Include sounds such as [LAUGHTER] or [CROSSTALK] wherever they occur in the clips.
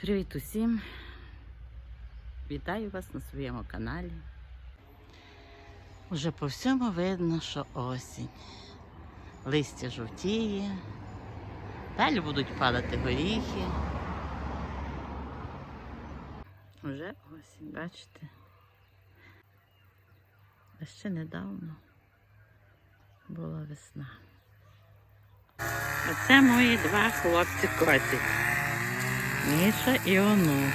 Привіт усім! Вітаю вас на своєму каналі. Уже по всьому видно, що осінь. Листя жовтіє, далі будуть падати горіхи. Уже осінь, бачите? А ще недавно була весна. Оце мої два хлопці котик. Міша і онук.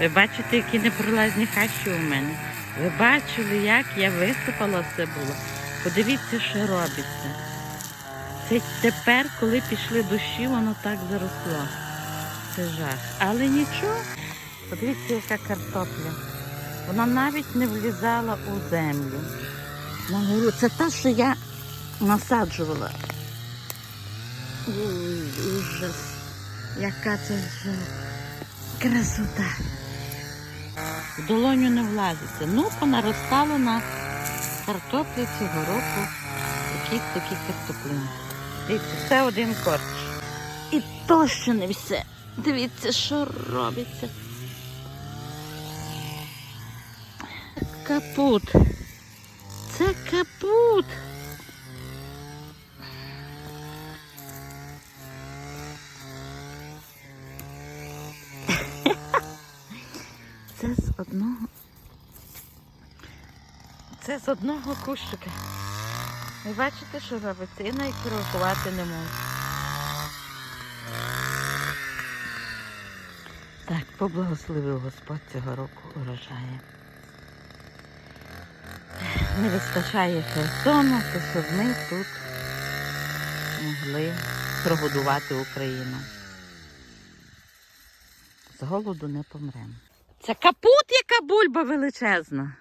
Ви бачите, які непролазні хащі у мене. Ви бачили, як я висипала все було. Подивіться, що робиться. Це тепер, коли пішли дощі, воно так заросло. Це жах. Але нічого. Подивіться, яка картопля. Вона навіть не влізала у землю. Це та, що я насаджувала. Ужас. Яка це ж красота. В долоню не влазиться. Ну, понаростало на картоплі цього року якісь такі картоплини. Дивіться, це один корч. І то ще не все. Дивіться, що робиться. Капут. Це капут. Це з одного. Це з одного кущика. Ви бачите, що робиться? І навіть рахувати не можу. Так, поблагословив Господь цього року урожає. Не вистачає Херсону, то щоб ми тут могли прогодувати Україну. З голоду не помремо. Це капут, яка бульба величезна.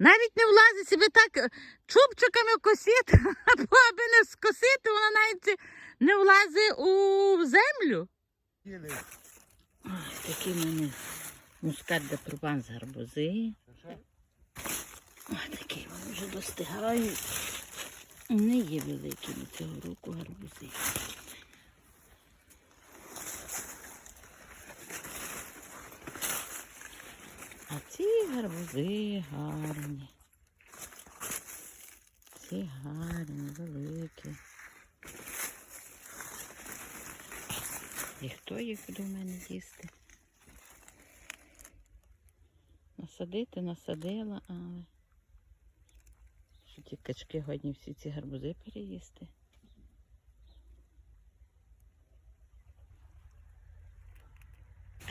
Навіть не влазить себе так е, чубчиками косити, [LAUGHS] або аби не скосити, вона навіть не влазить у землю. Ой, такі в мене мускат де прубан з гарбузи. Ой, такі вони вже достигають. Не є великими цього року гарбузи. А ці гарбузи гарні. Ці гарні, великі. І хто їх буде в мене їсти? Насадити, насадила, але що ті качки годні всі ці гарбузи переїсти.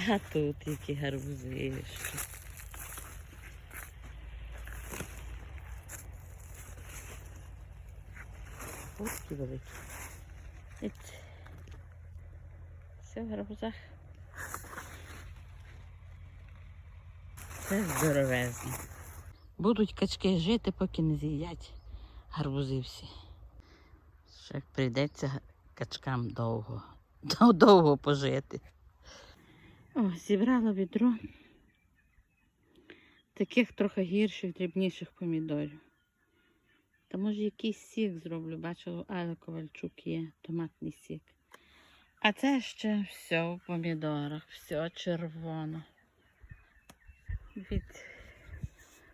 А тут які гарбузи ще. Які великі. Все в гарбузах. Це здоровезно. Будуть качки жити, поки не з'їдять гарбузи всі. Ще прийдеться качкам довго, [LAUGHS] довго пожити. О, зібрала відро таких трохи гірших, дрібніших помідорів. Та може якийсь сік зроблю, бачила, у Али Ковальчук є томатний сік. А це ще все в помідорах, все червоно. Від...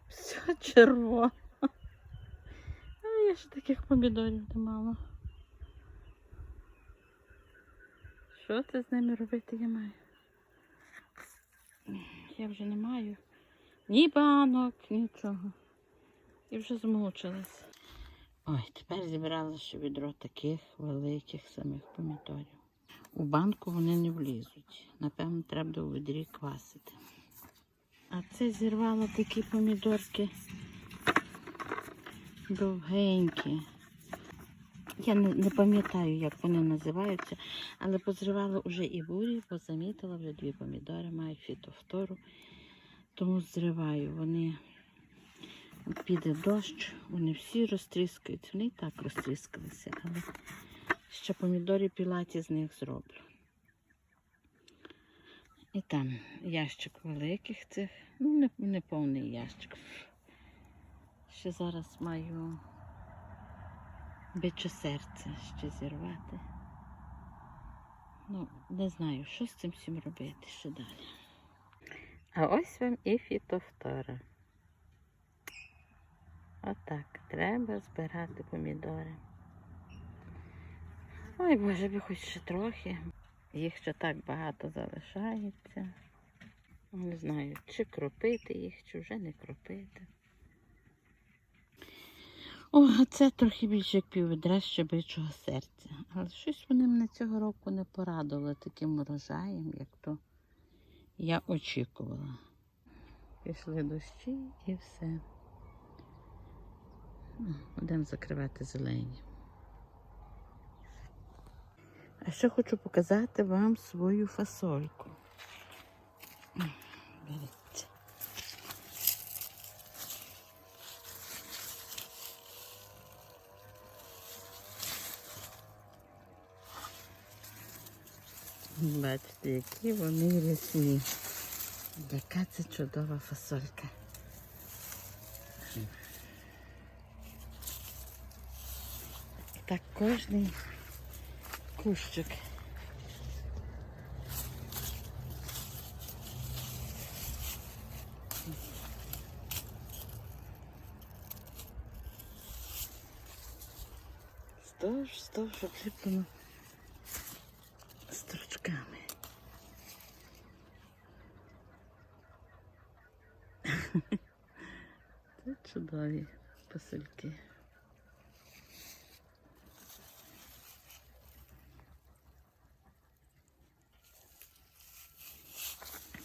Все червоно. А я ж таких помідорів не. Що це з ними робити я маю? Я вже не маю ні банок, нічого. І вже змучилась. Ой, тепер зібрала ще відро таких великих самих помідорів. У банку вони не влізуть. Напевно, треба у відрі квасити. А це зірвала такі помідорки довгенькі. Я не, не пам'ятаю, як вони називаються, але позривала вже і бурі, бо замітила вже дві помідори, мають фітофтору, тому зриваю. Вони піде дощ, вони всі розтріскаються. Вони і так розтріскалися, але ще помідорі пілаті з них зроблю. І там ящик великих цих, ну не, не повний ящик. Ще зараз маю биче серце ще зірвати. Ну, не знаю, що з цим всім робити ще далі. А ось вам і фітофтора. Отак, треба збирати помідори. Ой, Боже, би хоч ще трохи. Їх ще так багато залишається. Не знаю, чи кропити їх, чи вже не кропити. О, це трохи більше піввідра щебичого серця. Але щось вони мене цього року не порадували таким урожаєм, як то я очікувала. Пішли дощі і все. Будемо закривати зелені. А ще хочу показати вам свою фасольку. Дивіться. Бачите, які вони рясні. Яка це чудова фасолька. Так кожний кущик. Здовж, здовж обліплено стручками. [LAUGHS] Це чудові посильки.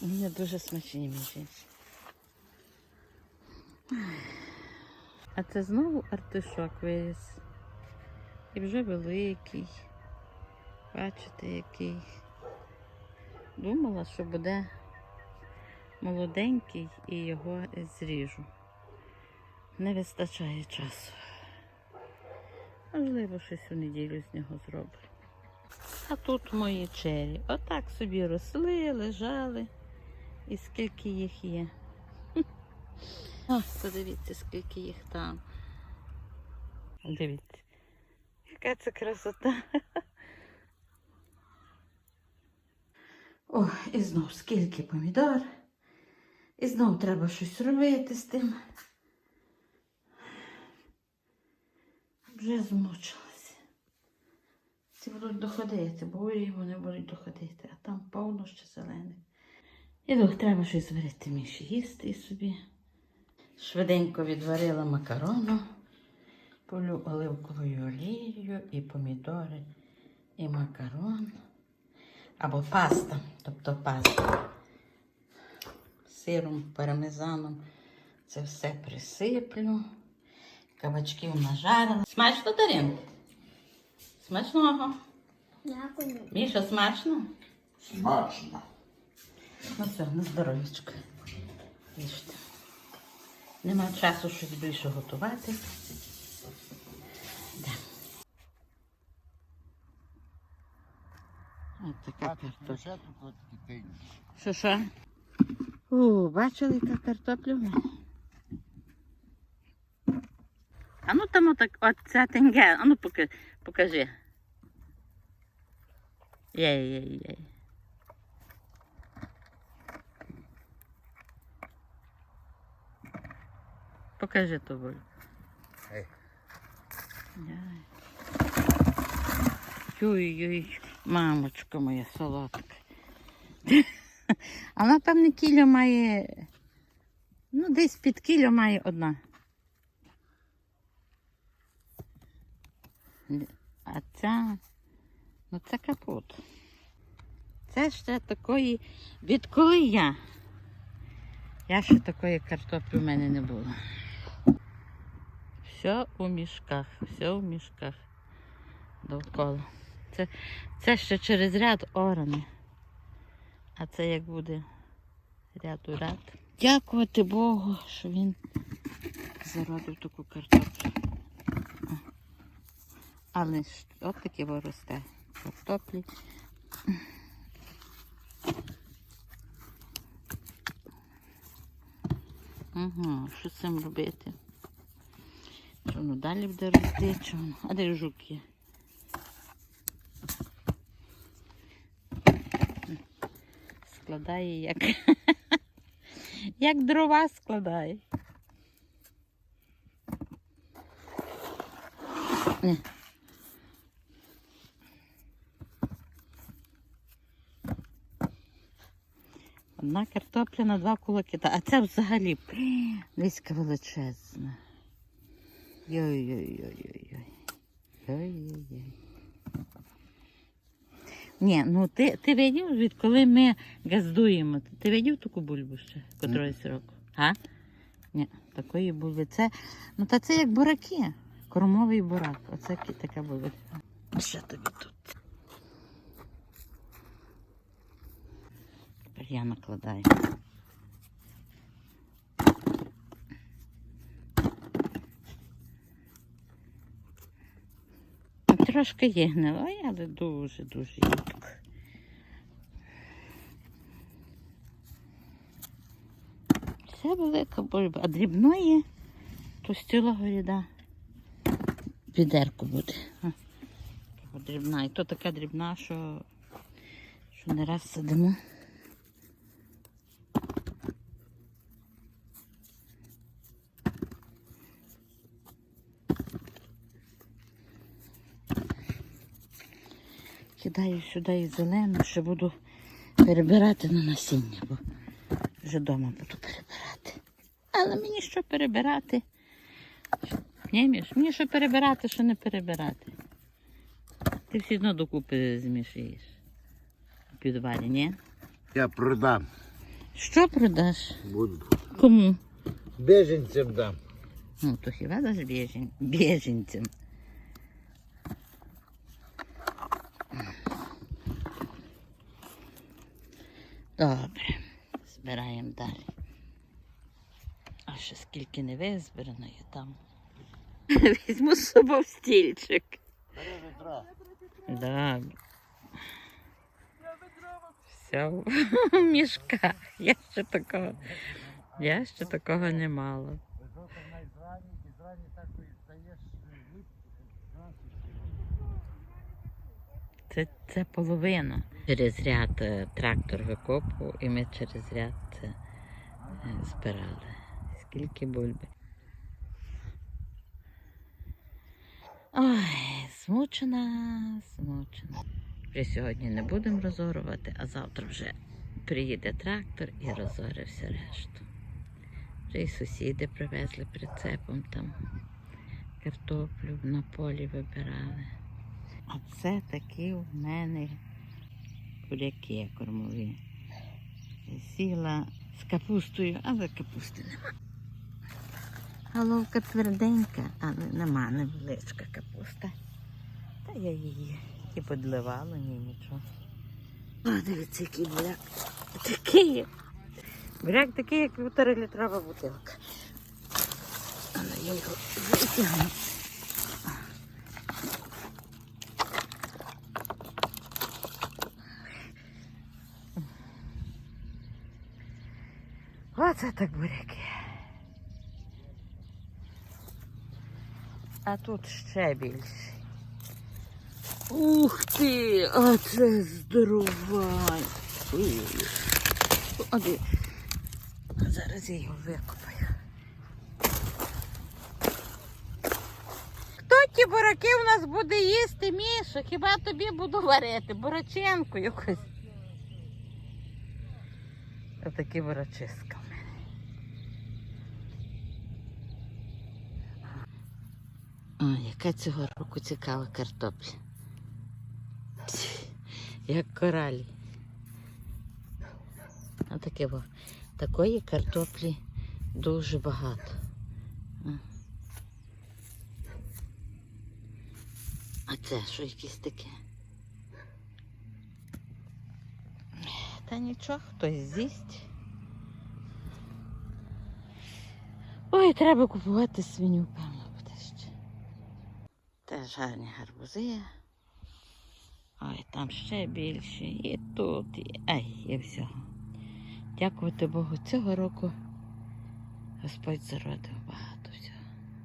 Вони дуже смачні між А це знову артишок виріс. І вже великий. Бачите, який. Думала, що буде молоденький і його зріжу. Не вистачає часу. Можливо, щось у неділю з нього зроблю. А тут мої чері. Отак собі росли, лежали. І скільки їх є. Ось, подивіться, скільки їх там. Дивіться. Яка це красота. О, і знов скільки помідор. І знов треба щось робити з тим. Вже змучилася. Ці будуть доходити, бо вони будуть доходити, а там повно ще зелених. Іду, треба щось зварити міші їсти собі. Швиденько відварила макарону, полю оливковою олією і помідори, і макарон. Або паста, тобто паста. Сиром, пармезаном це все присиплю. Кабачків нажарила. Смачно, Дарин? Смачного. Дякую. Міша, смачно? Смачно. Ну все, на здоров'ячко. Їжте. Нема часу щось більше готувати. Да. Ось така картопля. Що що? О, бачили, яка картопля в мене? А ну там отак, от ця тенге, а ну покажи. покажи. Покажи. Ей. Ой-ой, мамочка моя солодка. Вона, певне, кіло має. Ну, десь під кіло має одна. А ця, ну це капут. Це ще такої, відколи я. Я ще такої картоплі в мене не було. Все у мішках, все у мішках довкола. Це, це ще через ряд оране. А це як буде ряд у ряд. Дякувати Богу, що він зародив таку картоплю. Але от таке росте картоплі. Угу, що з цим робити? Воно далі буде рости? А де жук є? складає, як, [LAUGHS] як дрова складає. Ні. Одна картопля на два кулаки. А це взагалі низька величезна. Йой-йой-йой-йой. Йой-йой-йой. Ні, ну ти, ти видів, відколи ми газдуємо, ти видів таку бульбу ще котрогось року? А? Ні, такої бульби. Це, ну та це як бураки. Кормовий бурак. Оце така бульба. Що тобі тут? Тепер я накладаю. Трошки є гнила, але дуже-дуже рідко. Це велика бульба, а дрібної то з цілого ряда відерку буде. Дрібна. І то така дрібна, що, що не раз сидимо. Кидаю сюди і зелену, ще буду перебирати на насіння, бо вже вдома буду перебирати. Але мені що перебирати? Міш, мені що перебирати, що не перебирати. Ти все одно докупи змішуєш. У підвалі, ні? Я продам. Що продаш? Буду. Кому? Беженцям дам. Ну, то хіба даш біжен... біженцям? Добре, збираємо далі. А ще скільки не визбирано є там. [LAUGHS] Візьму з собою стільчик. Добре. Все в [LAUGHS] мішках. Я ще такого. Я ще такого не мала. Це, це половина. Через ряд е, трактор викопував і ми через ряд е, збирали. Скільки бульби. Ой, змучена, змучена. Вже сьогодні не будемо розорувати, а завтра вже приїде трактор і розорить все решту. Вже і сусіди привезли прицепом там картоплю на полі вибирали. А це такі в мене буряки кормові. Сіла з капустою, але капусти нема. Головка тверденька, але нема невеличка капуста. Та я її і подливала, ні нічого. О, дивіться, який буряк. Такий. Буряк такий, як півторалітрова бутилка. Але я його витягну. Оце так буряки. А тут ще більше. Ух ти! А це здоровай! Ой-ой-ой. Оди. Зараз я його викопаю. Хто ті бураки у нас буде їсти, Міша? Хіба тобі буду варити? Бураченку якось. Отакі бурачиска в мене. О, яка цього року цікава картопля. Як коралі. А таке во. Такої картоплі дуже багато. А. Це що якесь таке? Та нічого, хтось з'їсть. Ой, треба купувати свиню, певно, буде ще. Теж гарбузи. Ой, там ще більше. І тут. І... Ай, і всього. Дякувати Богу, цього року Господь зародив.